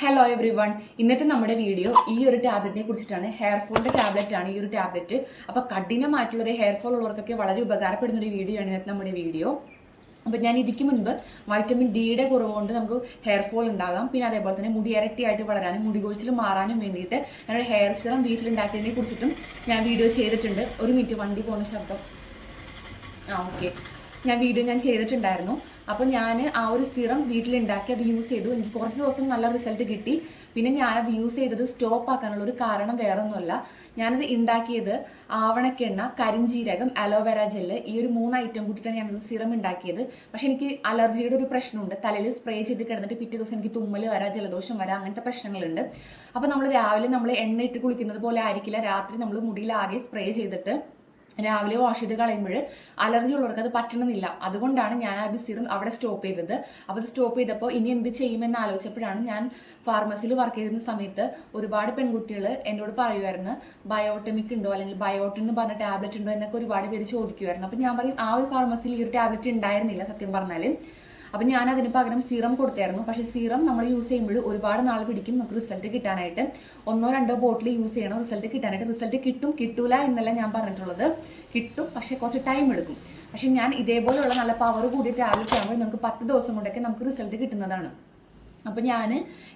Hello every one ഇന്നത്തെ നമ്മുടെ video ഈ ഒരു ടാബ്ലറ്റിനെ കുറിച്ചിട്ടാണ്. ഹെയർ ഫോളിന്റെ ടാബ്ലറ്റ് ആണ് ഈ ഒരു ടാബ്ലറ്റ് അപ്പോൾ കഠിനമായിട്ടുള്ള ഒരു ഹെയർ ഫോൾ ഉള്ളവർക്കൊക്കെ വളരെ ഉപകാരപ്പെടുന്ന ഒരു വീഡിയോ ആണ് ഇന്നത്തെ നമ്മുടെ വീഡിയോ അപ്പോൾ ഞാൻ ഇതിക്ക് മുൻപ് വൈറ്റമിൻ ഡിയുടെ കുറവ് കൊണ്ട് നമുക്ക് ഹെയർ ഫോൾ ഉണ്ടാകാം. പിന്നെ അതേപോലെ തന്നെ മുടി ഇരട്ടിയായിട്ട് വളരാനും മുടി കൊഴിച്ചിൽ മാറാനും വേണ്ടിയിട്ട് ഞാനൊരു ഹെയർ സിറം വീട്ടിലുണ്ടാക്കിയതിനെ കുറിച്ചിട്ടും ഞാൻ വീഡിയോ ചെയ്തിട്ടുണ്ട്. ഒരു മിനിറ്റ് വണ്ടി പോകുന്ന ശബ്ദം. ആ ഓക്കെ ഞാൻ വീഡിയോ ഞാൻ ചെയ്തിട്ടുണ്ടായിരുന്നു. അപ്പോൾ ഞാൻ ആ ഒരു സിറം വീട്ടിലുണ്ടാക്കി അത് യൂസ് ചെയ്തു. എനിക്ക് കുറച്ച് ദിവസം നല്ല റിസൾട്ട് കിട്ടി. പിന്നെ ഞാൻ അത് യൂസ് ചെയ്തത് സ്റ്റോപ്പ് ആക്കാനുള്ള ഒരു കാരണം വേറെ ഒന്നുമല്ല ഞാനത് ഉണ്ടാക്കിയത് ആവണക്കെണ്ണ കരിഞ്ചീരകം അലോവേര ജെല്ല് ഈ ഒരു മൂന്ന് ഐറ്റം കൂട്ടിയിട്ടാണ് ഞാനത് സിറം ഉണ്ടാക്കിയത്. പക്ഷെ എനിക്ക് അലർജിയുടെ ഒരു പ്രശ്നമുണ്ട്. തലയിൽ സ്പ്രേ ചെയ്ത് കിടന്നിട്ട് പിറ്റേ ദിവസം എനിക്ക് തുമ്മൽ വരാം ജലദോഷം വരാം അങ്ങനത്തെ പ്രശ്നങ്ങളുണ്ട്. അപ്പോൾ നമ്മൾ രാവിലെ നമ്മൾ എണ്ണ ഇട്ട് കുളിക്കുന്നത് പോലെ ആയിരിക്കില്ല. രാത്രി നമ്മൾ മുടിയിൽ ആകെ സ്പ്രേ ചെയ്തിട്ട് രാവിലെ വാഷ് ചെയ്ത് കളയുമ്പോൾ അലർജി ഉള്ളവർക്ക് അത് പറ്റണമെന്നില്ല അതുകൊണ്ടാണ് ഞാൻ ആ സിറം അവിടെ സ്റ്റോപ്പ് ചെയ്തത്. അപ്പോൾ അത് സ്റ്റോപ്പ് ചെയ്തപ്പോൾ ഇനി എന്ത് ചെയ്യുമെന്ന് ആലോചിച്ചപ്പോഴാണ് ഞാൻ ഫാർമസിയിൽ വർക്ക് ചെയ്തിരുന്ന സമയത്ത് ഒരുപാട് പെൺകുട്ടികൾ എന്നോട് പറയുമായിരുന്നു ബയോട്ടമിക് ഉണ്ടോ? അല്ലെങ്കിൽ ബയോട്ടിൻ എന്ന് പറഞ്ഞ ടാബ്ലറ്റ് ഉണ്ടോ എന്നൊക്കെ ഒരുപാട് പേര് ചോദിക്കുമായിരുന്നു അപ്പോൾ ഞാൻ പറയും ആ ഒരു ഫാർമസിയിൽ ഈ ഒരു ടാബ്ലറ്റ് ഉണ്ടായിരുന്നില്ല സത്യം പറഞ്ഞാൽ അപ്പം ഞാൻ അതിന് പകരം സീറം കൊടുത്തായിരുന്നു. പക്ഷെ സീറം നമ്മൾ യൂസ് ചെയ്യുമ്പോൾ ഒരുപാട് നാൾ പിടിക്കും നമുക്ക് റിസൾട്ട് കിട്ടാനായിട്ട്. ഒന്നോ രണ്ടോ ബോട്ടിൽ യൂസ് ചെയ്യണം റിസൾട്ട് കിട്ടാനായിട്ട്. റിസൾട്ട് കിട്ടും കിട്ടൂല എന്നല്ല ഞാൻ പറഞ്ഞിട്ടുള്ളത്. കിട്ടും പക്ഷെ കുറച്ച് ടൈം എടുക്കും. പക്ഷെ ഞാൻ ഇതേപോലെയുള്ള നല്ല പവർ കൂടിയ ടാബ്ലറ്റ് ആകുമ്പോൾ നമുക്ക് പത്ത് ദിവസം കൊണ്ടൊക്കെ നമുക്ക് റിസൾട്ട് കിട്ടുന്നതാണ്. അപ്പം ഞാൻ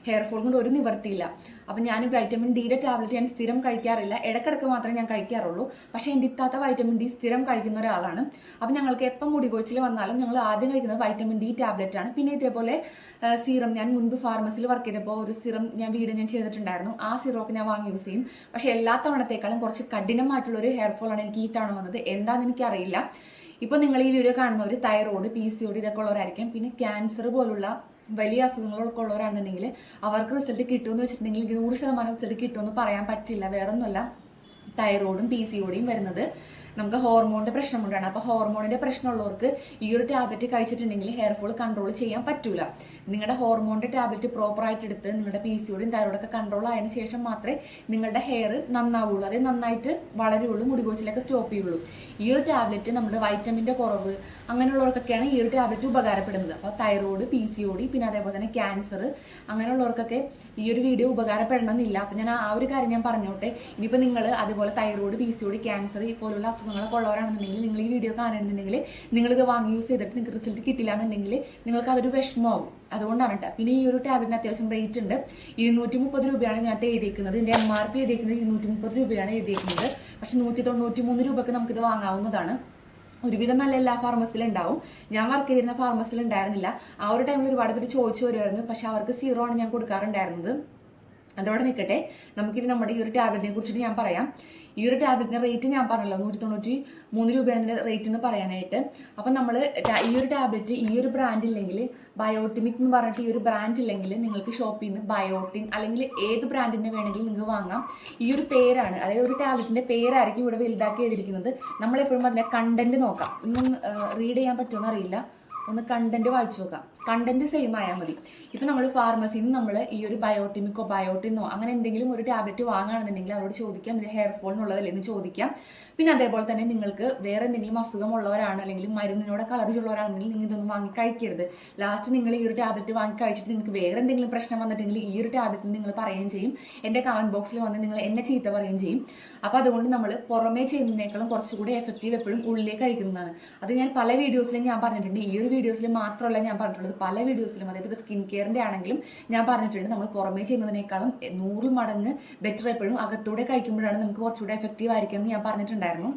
ഹെയർ ഫോൾ കൊണ്ട് ഒരു നിവർത്തിയില്ല. അപ്പം ഞാൻ വൈറ്റമിൻ ഡിയുടെ ടാബ്ലറ്റ് ഞാൻ സ്ഥിരം കഴിക്കാറില്ല. ഇടക്കിടക്ക് മാത്രമേ ഞാൻ കഴിക്കാറുള്ളൂ. പക്ഷേ എന്റെ ഇത്താത്ത വൈറ്റമിൻ ഡി സ്ഥിരം കഴിക്കുന്ന ഒരാളാണ്. അപ്പം ഞങ്ങൾക്ക് എപ്പം മുടി കൊഴിച്ചിൽ വന്നാലും ഞങ്ങൾ ആദ്യം കഴിക്കുന്നത് വൈറ്റമിൻ ഡി ടാബ്ലറ്റ് ആണ്. പിന്നെ ഇതേപോലെ സീറം ഞാൻ മുൻപ് ഫാർമസിയിൽ വർക്ക് ചെയ്തപ്പോൾ ഒരു സീറം ഞാൻ വീട് ഞാൻ ചെയ്തിട്ടുണ്ടായിരുന്നു. ആ സീറമൊക്കെ ഞാൻ വാങ്ങി യൂസ് ചെയ്യും. പക്ഷേ എല്ലാ തവണത്തേക്കാളും കുറച്ച് കഠിനമായിട്ടുള്ള ഒരു ഹെയർ ഫോൾ ആണ് എനിക്ക് ഈ തവണ വന്നത്. എന്താണെന്ന് എനിക്കറിയില്ല. ഇപ്പോൾ നിങ്ങൾ ഈ വീഡിയോ കാണുന്നവർ thyroid P C O D ഇതൊക്കെ ഉള്ളവരായിരിക്കും. പിന്നെ ക്യാൻസർ പോലുള്ള വലിയ അസുഖങ്ങളൊക്കെ ഉള്ളവരാണെന്നുണ്ടെങ്കിൽ അവർക്ക് റിസൾട്ട് കിട്ടുമെന്ന് വെച്ചിട്ടുണ്ടെങ്കിൽ നൂറ് ശതമാനം റിസൾട്ട് കിട്ടുമെന്ന് പറയാൻ പറ്റില്ല. വേറൊന്നുമല്ല. തൈറോയിഡും പി സി ഒടിയും വരുന്നത്. നമുക്ക് ഹോർമോണിന്റെ പ്രശ്നം കൊണ്ടാണ് അപ്പോൾ ഹോർമോണിന്റെ പ്രശ്നമുള്ളവർക്ക് ഈ ഒരു ടാബ്ലറ്റ് കഴിച്ചിട്ടുണ്ടെങ്കിൽ ഹെയർ ഫോൾ കൺട്രോൾ ചെയ്യാൻ പറ്റൂല. നിങ്ങളുടെ ഹോർമോണിന്റെ ടാബ്ലറ്റ് പ്രോപ്പർ ആയിട്ട് എടുത്ത് നിങ്ങളുടെ പി സി ഒടിയും തൈറോയിഡൊക്കെ കൺട്രോൾ ആയതിനു ശേഷം മാത്രമേ നിങ്ങളുടെ ഹെയർ നന്നാവുള്ളൂ. അത് നന്നായിട്ട് വളരുള്ളൂ മുടികൊഴിച്ചിലൊക്കെ സ്റ്റോപ്പ് ചെയ്യുള്ളൂ. ഈ ഒരു ടാബ്ലറ്റ് നമ്മുടെ വൈറ്റമിന്റെ കുറവ് അങ്ങനെയുള്ളവർക്കൊക്കെയാണ് ഈ ഒരു ടാബ്ലറ്റ് ഉപകാരപ്പെടുന്നത്. അപ്പോൾ തൈറോയ്ഡ് പി സി ഒ പിന്നെ അതേപോലെ തന്നെ ക്യാൻസർ അങ്ങനെയുള്ളവർക്കൊക്കെ ഈ ഒരു വീഡിയോ ഉപകാരപ്പെടണമെന്നില്ല. അപ്പം ഞാൻ ആ ഒരു കാര്യം ഞാൻ പറഞ്ഞോട്ടെ. ഇനിയിപ്പോൾ നിങ്ങൾ അതുപോലെ thyroid P C O D cancer പോലുള്ള അസുഖങ്ങളൊക്കെ ഉള്ളവരാണെന്നുണ്ടെങ്കിൽ നിങ്ങൾ ഈ വീഡിയോ കാണുന്നുണ്ടെങ്കിൽ നിങ്ങളിത് വാങ്ങി യൂസ് ചെയ്തിട്ട് നിങ്ങൾക്ക് റിസൾട്ട് കിട്ടില്ല എന്നുണ്ടെങ്കിൽ നിങ്ങൾക്ക് അതൊരു വിഷമമാവും. അതുകൊണ്ടാണ് കേട്ടോ പിന്നെ ഈ ഒരു ടാബ്ലറ്റിന് അത്യാവശ്യം റേറ്റ് ഉണ്ട്. ഇരുന്നൂറ്റി മുപ്പത് രൂപയാണ് ഞാൻ എഴുതിയിരിക്കുന്നത് ഇതിന്റെ എം ആർ പി എഴുതിയിരിക്കുന്നത് ഇരുന്നൂറ്റി മുപ്പത് രൂപയാണ് എഴുതിയിരിക്കുന്നത് പക്ഷെ നൂറ്റി തൊണ്ണൂറ്റി മൂന്ന് രൂപയ്ക്ക് നമുക്കിത് വാങ്ങാവുന്നതാണ്. ഒരുവിധം നല്ല എല്ലാ ഫാർമസിലും ഉണ്ടാവും. ഞാൻ വർക്ക് ചെയ്തിരുന്ന ഫാർമസിയിൽ ഉണ്ടായിരുന്നില്ല. ആ ഒരു ടൈമിൽ ഒരുപാട് പേര് ചോദിച്ചു വരുമായിരുന്നു. പക്ഷെ അവർക്ക് സീറോ ആണ് ഞാൻ കൊടുക്കാറുണ്ടായിരുന്നത്. അതോടെ നിൽക്കട്ടെ നമുക്കിനി നമ്മുടെ ഈ ഒരു ടാബ്ലറ്റിനെ കുറിച്ചിട്ട് ഞാൻ പറയാം. ഈ ഒരു ടാബ്ലറ്റിന്റെ റേറ്റ് ഞാൻ പറഞ്ഞല്ലോ നൂറ്റി തൊണ്ണൂറ്റി മൂന്ന് രൂപയാണ് ഇതിന്റെ റേറ്റ് എന്ന് പറയാനായിട്ട്. അപ്പം നമ്മൾ ഈ ഒരു ടാബ്ലറ്റ് ഈ ഒരു ബ്രാൻഡ് ഇല്ലെങ്കിൽ ബയോട്ടിമിക് എന്ന് പറഞ്ഞിട്ട് ഈ ഒരു ബ്രാൻഡ് ഇല്ലെങ്കിൽ നിങ്ങൾക്ക് ഷോപ്പിൽ നിന്ന് ബയോട്ടിൻ അല്ലെങ്കിൽ ഏത് ബ്രാൻഡിന്റെ വേണമെങ്കിലും നിങ്ങൾക്ക് വാങ്ങാം. ഈ ഒരു പേരാണ് അതായത് ഒരു ടാബ്ലറ്റിന്റെ പേരായിരിക്കും ഇവിടെ വലുതാക്കി എഴുതിയിരിക്കുന്നത്. നമ്മളെപ്പോഴും അതിന്റെ കണ്ടന്റ് നോക്കാം. ഇന്നും റീഡ് ചെയ്യാൻ പറ്റുമെന്ന് അറിയില്ല. ഒന്ന് കണ്ടന്റ് വായിച്ചു നോക്കാം. കണ്ടന്റ് സെയിം ആയാൽ മതി. ഇപ്പം നമ്മൾ ഫാർമസിയിൽ നിന്ന് നമ്മൾ ഈ ഒരു ബയോട്ടിമിക്കോ ബയോട്ടിനോ അങ്ങനെ എന്തെങ്കിലും ഒരു ടാബ്ലറ്റ് വാങ്ങുകയാണെന്നുണ്ടെങ്കിൽ അവരോട് ചോദിക്കാം ഇത് ഹെയർ ഫോളിനുള്ളതല്ലേ എന്ന് ചോദിക്കാം. പിന്നെ അതേപോലെ തന്നെ നിങ്ങൾക്ക് വേറെ എന്തെങ്കിലും അസുഖമുള്ളവരാണ് അല്ലെങ്കിൽ മരുന്നിനോട് കളറിച്ചുള്ളവരാണെങ്കിൽ നിങ്ങൾ ഇതൊന്നും വാങ്ങി കഴിക്കരുത്. ലാസ്റ്റ് നിങ്ങൾ ഈ ഒരു ടാബ്ലറ്റ് വാങ്ങി കഴിച്ചിട്ട് നിങ്ങൾക്ക് വേറെ എന്തെങ്കിലും പ്രശ്നം വന്നിട്ടുണ്ടെങ്കിൽ ഈ ഒരു ടാബ്ലറ്റ് നിങ്ങൾ പറയുകയും ചെയ്യും. എന്റെ കമന്റ് ബോക്സിൽ വന്ന് നിങ്ങൾ എന്നെ ചീത്ത പറയുകയും ചെയ്യും. അപ്പോൾ അതുകൊണ്ട് നമ്മൾ പുറമേ ചെയ്യുന്നതിനേക്കാളും കുറച്ചുകൂടി എഫക്റ്റീവ് എപ്പോഴും ഉള്ളിലേക്ക് കഴിക്കുന്നതാണ്. അത് ഞാൻ പല വീഡിയോസിലും ഞാൻ പറഞ്ഞിട്ടുണ്ട്. ഈ ഒരു വീഡിയോസിൽ മാത്രമല്ല ഞാൻ പറഞ്ഞിട്ടുള്ളത് പല വീഡിയോസിലും അതായത് ഇപ്പോൾ സ്കിൻ കെയറിന്റെ ആണെങ്കിലും ഞാൻ പറഞ്ഞിട്ടുണ്ട് നമ്മൾ പുറമേ ചെയ്യുന്നതിനേക്കാളും നൂറ് മടങ്ങ് ബെറ്റർ എപ്പോഴും അകത്തൂടെ കഴിക്കുമ്പോഴാണ് നമുക്ക് കുറച്ചുകൂടെ എഫക്റ്റീവ് ആയിരിക്കുമെന്ന് ഞാൻ പറഞ്ഞിട്ടുണ്ടായിരുന്നു.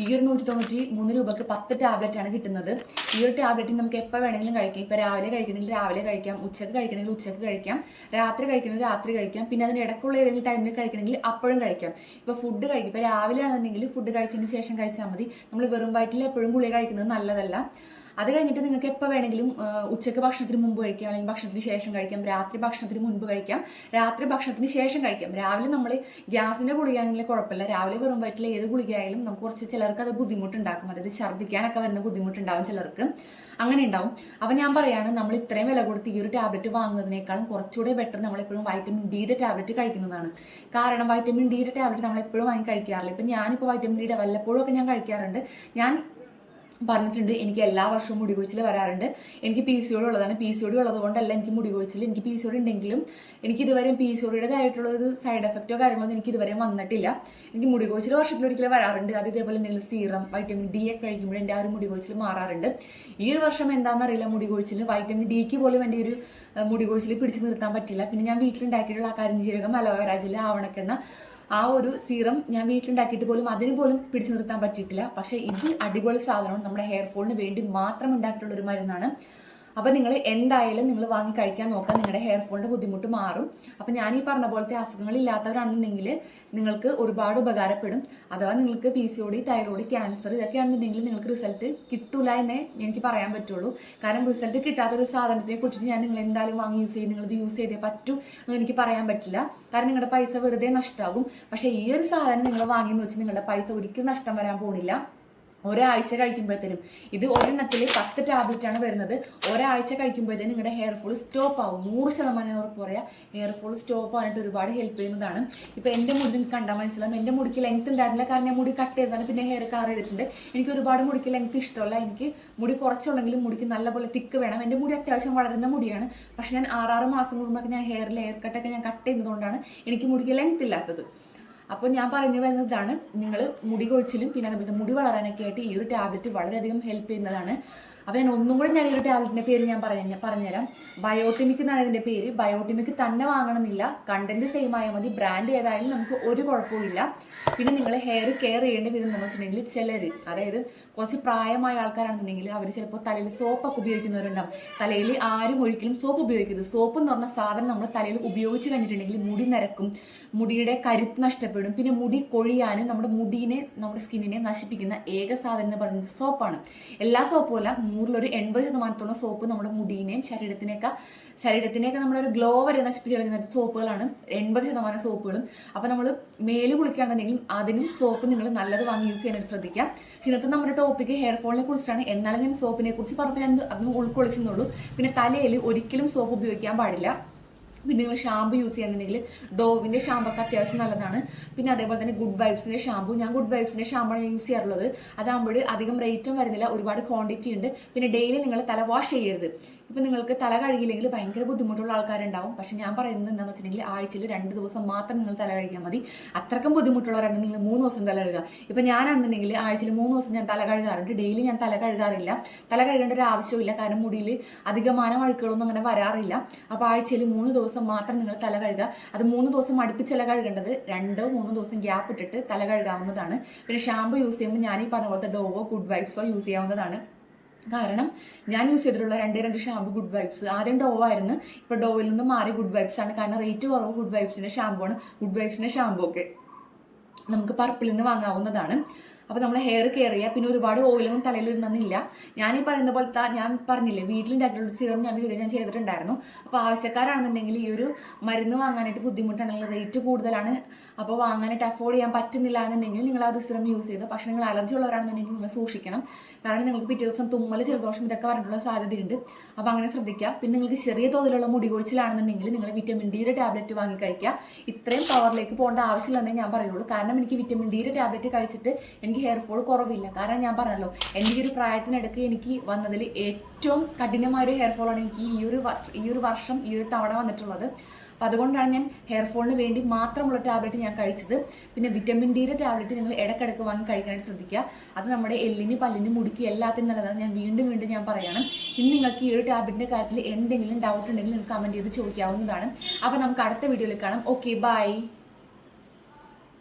ഈ ഒരു നൂറ്റി തൊണ്ണൂറ്റി മൂന്ന് രൂപക്ക് പത്ത് ടാബ്ലറ്റ് ആണ് കിട്ടുന്നത്. ഈ ഒരു ടാബ്ലറ്റ് നമുക്ക് എപ്പോൾ വേണമെങ്കിലും കഴിക്കാം. ഇപ്പോൾ രാവിലെ കഴിക്കണമെങ്കിൽ രാവിലെ കഴിക്കാം ഉച്ചയ്ക്ക് കഴിക്കണമെങ്കിൽ ഉച്ചയ്ക്ക് കഴിക്കാം രാത്രി കഴിക്കണമെങ്കിൽ രാത്രി കഴിക്കാം പിന്നെ അതിന് ഇടയ്ക്കുള്ള ഏതെങ്കിലും ടൈമിൽ കഴിക്കണമെങ്കിൽ അപ്പോഴും കഴിക്കാം. ഇപ്പോൾ ഫുഡ് കഴിക്കും. ഇപ്പോൾ രാവിലെ ആണെന്നുണ്ടെങ്കിൽ ഫുഡ് കഴിച്ചതിന് ശേഷം കഴിച്ചാൽ മതി. നമ്മൾ വെറും വയറ്റിൽ എപ്പോഴും ഗുളിക കഴിക്കുന്നത് നല്ലതല്ല. അത് കഴിഞ്ഞിട്ട് നിങ്ങൾക്ക് എപ്പോൾ വേണമെങ്കിലും ഉച്ചയ്ക്ക് ഭക്ഷണത്തിന് മുമ്പ് കഴിക്കാം അല്ലെങ്കിൽ ഭക്ഷണത്തിന് ശേഷം കഴിക്കാം രാത്രി ഭക്ഷണത്തിന് മുൻപ് കഴിക്കാം രാത്രി ഭക്ഷണത്തിന് ശേഷം കഴിക്കാം. രാവിലെ നമ്മൾ ഗ്യാസിന്റെ ഗുളികയാണെങ്കിൽ കുഴപ്പമില്ല. രാവിലെ വെറും വയറ്റിൽ ഏത് ഗുളികയായാലും നമുക്ക് കുറച്ച് ചിലർക്ക് അത് ബുദ്ധിമുട്ടുണ്ടാക്കും. അതായത് ഛർദ്ദിക്കാനൊക്കെ വരുന്ന ബുദ്ധിമുട്ടുണ്ടാവും ചിലർക്ക്. അങ്ങനെ ഉണ്ടാവും. അപ്പം ഞാൻ പറയാണ് നമ്മൾ ഇത്രയും വില കൊടുത്ത് ഈ ഒരു ടാബ്ലറ്റ് വാങ്ങുന്നതിനേക്കാളും കുറച്ചുകൂടെ ബെറ്റർ നമ്മളെപ്പോഴും വൈറ്റമിൻ ഡിയുടെ ടാബ്ലറ്റ് കഴിക്കുന്നതാണ്. കാരണം വൈറ്റമിൻ ഡിയുടെ ടാബ്ലറ്റ് നമ്മൾ എപ്പോഴും വാങ്ങി കഴിക്കാറില്ല. ഇപ്പം ഞാനിപ്പോൾ വൈറ്റമിൻ ഡിയുടെ വല്ലപ്പോഴും ഒക്കെ ഞാൻ കഴിക്കാറുണ്ട്. ഞാൻ പറഞ്ഞിട്ടുണ്ട്. എനിക്ക് എല്ലാ വർഷവും മുടി കൊഴിച്ചിൽ വരാറുണ്ട്. എനിക്ക് പി സി ഒടി ഉള്ളതാണ്. പി സി ഒടി ഉള്ളത് കൊണ്ടല്ല എനിക്ക് മുടി കൊഴിച്ചിൽ എനിക്ക് പി സി ഒടി ഉണ്ടെങ്കിലും എനിക്ക് ഇതുവരെ പി സി ഒടിയുടേതായിട്ടുള്ള ഒരു സൈഡ് എഫക്റ്റോ കാര്യങ്ങളൊന്നും എനിക്ക് ഇതുവരെ വന്നിട്ടില്ല. എനിക്ക് മുടി കൊഴിച്ചിൽ വർഷത്തിലൊരിക്കലും വരാറുണ്ട്. അത് ഇതേപോലെ എന്തെങ്കിലും സീറം വൈറ്റമിൻ ഡി ഒക്കെ കഴിക്കുമ്പോൾ എന്റെ ആ ഒരു മുടി കൊഴിച്ചിൽ മാറാറുണ്ട്. ഈ ഒരു വർഷം എന്താണെന്ന് അറിയില്ല മുടി കൊഴിച്ചിൽ വൈറ്റമിൻ ഡിക്ക് പോലും എന്റെ ഒരു മുടി കൊഴിച്ചിൽ പിടിച്ചു നിർത്താൻ പറ്റില്ല. പിന്നെ ഞാൻ വീട്ടിലുണ്ടാക്കിയിട്ടുള്ള ആ കരിഞ്ചീരകം അലോവേര ജെല്ല് ആവണക്കെണ്ണ ആ ഒരു സീറം ഞാൻ വീട്ടിലുണ്ടാക്കിയിട്ട് പോലും അതിന് പോലും പിടിച്ചു നിർത്താൻ പറ്റിയിട്ടില്ല. പക്ഷേ ഇത് അടിപൊളി സാധനമാണ്. നമ്മുടെ ഹെയർ ഫോളിന് വേണ്ടി മാത്രം ഉണ്ടാക്കിയിട്ടുള്ള ഒരു മരുന്നാണ്. അപ്പോൾ നിങ്ങൾ എന്തായാലും നിങ്ങൾ വാങ്ങി കഴിക്കാൻ നോക്കാം നിങ്ങളുടെ ഹെയർ ഫോളിന്റെ ബുദ്ധിമുട്ട് മാറും. അപ്പോൾ ഞാൻ ഈ പറഞ്ഞ പോലത്തെ അസുഖങ്ങൾ ഇല്ലാത്തവരാണെന്നുണ്ടെങ്കിൽ നിങ്ങൾക്ക് ഒരുപാട് ഉപകാരപ്പെടും. അഥവാ നിങ്ങൾക്ക് P C O D thyroid cancer ഇതൊക്കെയാണെന്നുണ്ടെങ്കിൽ നിങ്ങൾക്ക് റിസൾട്ട് കിട്ടൂല എന്നേ എനിക്ക് പറയാൻ പറ്റുള്ളൂ. കാരണം റിസൾട്ട് കിട്ടാത്ത ഒരു സാധനത്തിനെ കുറിച്ചിട്ട് ഞാൻ നിങ്ങൾ എന്തായാലും വാങ്ങി യൂസ് ചെയ്യും നിങ്ങളിത് യൂസ് ചെയ്തേ പറ്റൂ എന്ന് എനിക്ക് പറയാൻ പറ്റില്ല. കാരണം നിങ്ങളുടെ പൈസ വെറുതെ നഷ്ടമാകും പക്ഷേ ഈ ഒരു സാധനം നിങ്ങൾ വാങ്ങിയെന്ന് വെച്ച് നിങ്ങളുടെ പൈസ ഒരിക്കലും നഷ്ടം വരാൻ പോകുന്നില്ല ഒരാഴ്ച കഴിക്കുമ്പോഴത്തേനും. ഇത് ഒരെണ്ണത്തിൽ പത്ത് ടാബ്ലറ്റ് ആണ് വരുന്നത്. ഒരാഴ്ച കഴിക്കുമ്പോഴത്തേനും നിങ്ങളുടെ ഹെയർ ഫോൾ സ്റ്റോപ്പ് ആവും. നൂറ് ശതമാനം ഉറപ്പ് പറയാം. ഹെയർ ഫോൾ സ്റ്റോപ്പ് ആയിട്ട് ഒരുപാട് ഹെൽപ്പ് ചെയ്യുന്നതാണ്. ഇപ്പൊ എന്റെ മുടി നിങ്ങൾക്ക് കണ്ടാൽ മനസ്സിലാവും. എന്റെ മുടിക്ക് ലെങ്ത് ഉണ്ടായിരുന്നില്ല. കാരണം ഞാൻ മുടി കട്ട് ചെയ്തതാണ്. പിന്നെ ഹെയർ കളർ ചെയ്തിട്ടുണ്ട്. എനിക്ക് ഒരുപാട് മുടിക്ക് ലെങ്ത് ഇഷ്ടമല്ല. എനിക്ക് മുടി കുറച്ചുണ്ടെങ്കിലും മുടിക്ക് നല്ലപോലെ തിക്ക് വേണം. എന്റെ മുടി അത്യാവശ്യം വളരുന്ന മുടിയാണ്. പക്ഷെ ഞാൻ ആറാറ് മാസം കൂടുമ്പോൾ ഞാൻ ഹെയർ ലെയർ കട്ടൊക്കെ ഞാൻ കട്ട് ചെയ്യുന്നതുകൊണ്ടാണ് എനിക്ക് മുടിക്ക് ലെങ്ത് ഇല്ലാത്തത്. അപ്പോൾ ഞാൻ പറഞ്ഞു വരുന്നതാണ് നിങ്ങൾ മുടി കൊഴിച്ചിലും പിന്നെ അതുപോലെ മുടി വളരാനൊക്കെ ആയിട്ട് ഈ ഒരു ടാബ്ലറ്റ് വളരെയധികം ഹെൽപ്പ് ചെയ്യുന്നതാണ്. അപ്പോൾ ഞാൻ ഒന്നും കൂടെ ഞാൻ ഈ ഒരു ടാബ്ലറ്റിന്റെ പേര് ഞാൻ പറഞ്ഞു പറഞ്ഞുതരാം. ബയോട്ടിമിക് എന്നാണ് ഇതിന്റെ പേര്. ബയോട്ടിമിക് തന്നെ വാങ്ങണമെന്നില്ല. കണ്ടന്റ് സെയിം ആയാൽ മതി. ബ്രാൻഡ് ഏതായാലും നമുക്ക് ഒരു കുഴപ്പമില്ല പിന്നെ നിങ്ങൾ ഹെയർ കെയർ ചെയ്യേണ്ട വിധം എന്ന് വെച്ചിട്ടുണ്ടെങ്കിൽ ചിലർ അതായത് കുറച്ച് പ്രായമായ ആൾക്കാരാണെന്നുണ്ടെങ്കിൽ അവർ ചിലപ്പോൾ തലയിൽ സോപ്പൊക്കെ ഉപയോഗിക്കുന്നവരുണ്ടാവും. തലയിൽ ആരും ഒരിക്കലും സോപ്പ് ഉപയോഗിക്കരുത്. സോപ്പ് എന്ന് പറഞ്ഞ സാധനം നമ്മൾ തലയിൽ ഉപയോഗിച്ച് കഴിഞ്ഞിട്ടുണ്ടെങ്കിൽ മുടി നരക്കും മുടിയുടെ കരുത്ത് നഷ്ടപ്പെടും. പിന്നെ മുടി കൊഴിയാനും നമ്മുടെ മുടിനെ നമ്മുടെ സ്കിന്നിനെ നശിപ്പിക്കുന്ന ഏക സാധനം എന്ന് പറയുന്നത് സോപ്പാണ്. എല്ലാ സോപ്പും അല്ല നൂറിലൊരു എൺപത് ശതമാനത്തോളം സോപ്പ് നമ്മുടെ മുടിയിനെയും ശരീരത്തിനെയൊക്കെ ശരീരത്തിനെയൊക്കെ നമ്മുടെ ഒരു ഗ്ലോ വരെ നശിപ്പിച്ച് കളയുന്ന സോപ്പുകളാണ്. എൺപത് ശതമാനം സോപ്പുകളും. അപ്പോൾ നമ്മൾ മേൽ കുളിക്കുകയാണെന്നുണ്ടെങ്കിൽ അതിനും സോപ്പ് നിങ്ങൾ നല്ലത് വാങ്ങി യൂസ് ചെയ്യാനായിട്ട് ശ്രദ്ധിക്കുക. ഇന്നത്തെ നമ്മുടെ ടോപ്പിക്ക് ഹെയർ ഫോളിനെ കുറിച്ചിട്ടാണ്. എന്നാലും ഞാൻ സോപ്പിനെ കുറിച്ച് പറഞ്ഞപ്പോൾ ഞാൻ അതൊന്നും ഉൾക്കൊള്ളിച്ചെന്നുള്ളൂ പിന്നെ തലയിൽ ഒരിക്കലും സോപ്പ് ഉപയോഗിക്കാൻ പാടില്ല. പിന്നെ നിങ്ങൾ ഷാമ്പു യൂസ് ചെയ്യുന്നുണ്ടെങ്കിൽ ഡോവിന്റെ ഷാമ്പൊക്കെ അത്യാവശ്യം നല്ലതാണ്. പിന്നെ അതേപോലെ തന്നെ ഗുഡ് വൈബ്സിന്റെ ഷാമ്പു ഞാൻ ഗുഡ് വൈബ്സിന്റെ ഷാമ്പാണ് ഞാൻ യൂസ് ചെയ്യാറുള്ളത്. അതാകുമ്പോൾ അധികം റേറ്റും വരുന്നില്ല. ഒരുപാട് ക്വാണ്ടിറ്റി ഉണ്ട്. പിന്നെ ഡെയിലി നിങ്ങൾ തല വാഷ് ചെയ്യരുത്. ഇപ്പം നിങ്ങൾക്ക് തല കഴുകിയില്ലെങ്കിൽ ഭയങ്കര ബുദ്ധിമുട്ടുള്ള ആൾക്കാരുണ്ടാവും. പക്ഷെ ഞാൻ പറയുന്നത് എന്താണെന്ന് വെച്ചിട്ടുണ്ടെങ്കിൽ ആഴ്ചയിൽ രണ്ട് ദിവസം മാത്രം നിങ്ങൾ തല കഴുകിയാൽ മതി. അത്രക്കും ബുദ്ധിമുട്ടുള്ളവരാണെങ്കിൽ നിങ്ങൾ മൂന്ന് ദിവസം തല കഴുകുക. ഇപ്പം ഞാനാണെന്നുണ്ടെങ്കിൽ ആഴ്ചയിൽ മൂന്ന് ദിവസം ഞാൻ തല കഴുകാറുണ്ട്. ഡെയിലി ഞാൻ തല കഴുകാറില്ല. തല കഴുകേണ്ട ഒരു ആവശ്യമില്ല കാരണം മുടിയിൽ അധികമാനം അഴുക്കുകളൊന്നും അങ്ങനെ വരാറില്ല. അപ്പോൾ ആഴ്ചയിൽ മൂന്ന് ദിവസം മാത്രം നിങ്ങൾ തല കഴുകുക. അത് മൂന്ന് ദിവസം അടുപ്പിച്ചല്ല കഴുകേണ്ടത്. രണ്ടോ മൂന്നോ ദിവസം ഗ്യാപ്പ് ഇട്ടിട്ട് തല കഴുകാവുന്നതാണ്. പിന്നെ ഷാമ്പു യൂസ് ചെയ്യുമ്പോൾ ഞാൻ ഈ പറഞ്ഞ പോലത്തെ ഡോവോ ഗുഡ് വൈബ്സോ യൂസ് ചെയ്യാവുന്നതാണ്. കാരണം ഞാൻ യൂസ് ചെയ്തിട്ടുള്ള രണ്ട് രണ്ട് ഷാമ്പു ഗുഡ് വൈബ്സ് ആദ്യം ഡോ ആയിരുന്നു. ഇപ്പോൾ ഡോയിൽ നിന്ന് മാറി ഗുഡ് വൈബ്സ് ആണ്. കാരണം റേറ്റ് കുറവ് ഗുഡ് വൈബ്സിന്റെ ഷാമ്പു ആണ്. ഗുഡ് വൈബ്സിന്റെ ഷാമ്പു ഒക്കെ നമുക്ക് പർപ്പിളിൽ നിന്ന് വാങ്ങാവുന്നതാണ്. അപ്പോൾ നമ്മൾ ഹെയർ കെയർ ചെയ്യുക പിന്നെ ഒരുപാട് ഓയിലൊന്നും തലയിൽ ഇടണമെന്നില്ല ഞാൻ ഈ പറയുന്ന പോലത്തെ ഞാൻ പറഞ്ഞില്ലേ വീട്ടിലുണ്ടാക്കിയിട്ടുള്ള സീറം ഞാൻ വീഡിയോ ഞാൻ ചെയ്തിട്ടുണ്ടായിരുന്നു. അപ്പോൾ ആവശ്യക്കാരാണെന്നുണ്ടെങ്കിൽ ഈ ഒരു മരുന്ന് വാങ്ങാനായിട്ട് ബുദ്ധിമുട്ടാണെങ്കിൽ റേറ്റ് കൂടുതലാണ്. അപ്പോൾ വാങ്ങാനായിട്ട് അഫോർഡ് ചെയ്യാൻ പറ്റുന്നില്ല എന്നുണ്ടെങ്കിൽ നിങ്ങൾ ആ ഒരു സിറം യൂസ് ചെയ്ത് പക്ഷേ നിങ്ങൾ അലർജി ഉള്ളവരാണെന്നുണ്ടെങ്കിൽ നിങ്ങൾ സൂക്ഷിക്കണം. കാരണം നിങ്ങൾക്ക് പിറ്റേ ദിവസം തുമ്മൽ ജലദോഷം ഇതൊക്കെ വരാനുള്ള സാധ്യതയുണ്ട്. അപ്പോൾ അങ്ങനെ ശ്രദ്ധിക്കുക. പിന്നെ നിങ്ങൾക്ക് ചെറിയ തോതിലുള്ള മുടി കൊഴിച്ചിലാണെന്നുണ്ടെങ്കിൽ നിങ്ങൾ വിറ്റമിൻ ഡിയുടെ ടാബ്ലറ്റ് വാങ്ങി കഴിക്കുക. ഇത്രയും പവറിലേക്ക് പോകേണ്ട ആവശ്യമില്ലെന്നേ ഞാൻ പറയുള്ളൂ. കാരണം എനിക്ക് വിറ്റമിൻ ഡിയുടെ ടാബ്ലറ്റ് കഴിച്ചിട്ട് എനിക്ക് ഹെയർ ഫോൾ കുറവില്ല. കാരണം ഞാൻ പറഞ്ഞല്ലോ എന്റെ ഈ ഒരു പ്രായത്തിനിടയ്ക്ക് എനിക്ക് വന്നതിൽ ഏറ്റവും കഠിനമായ ഒരു ഹെയർ ഫോളാണ് എനിക്ക് ഈ ഒരു ഈ ഒരു വർഷം ഈ ഒരു തവണ വന്നിട്ടുള്ളത്. അപ്പം അതുകൊണ്ടാണ് ഞാൻ ഹെയർ ഫോളിന് വേണ്ടി മാത്രമുള്ള ടാബ്ലറ്റ് ഞാൻ കഴിച്ചത്. പിന്നെ വിറ്റമിൻ ഡിയുടെ ടാബ്ലറ്റ് നിങ്ങൾ ഇടയ്ക്കിടയ്ക്ക് വാങ്ങി കഴിക്കാനായിട്ട് ശ്രദ്ധിക്കുക. അത് നമ്മുടെ എല്ലിന് പല്ലിന് മുടിക്ക് എല്ലാത്തിനും നല്ലതാണ്. ഞാൻ വീണ്ടും വീണ്ടും ഞാൻ പറയണം ഇനി നിങ്ങൾക്ക് ഈ ഒരു ടാബ്ലറ്റിന്റെ കാര്യത്തിൽ എന്തെങ്കിലും ഡൗട്ട് ഉണ്ടെങ്കിൽ നിങ്ങൾക്ക് കമന്റ് ചെയ്ത് ചോദിക്കാവുന്നതാണ്. അപ്പോൾ നമുക്ക് അടുത്ത വീഡിയോയിൽ കാണാം. Okay bye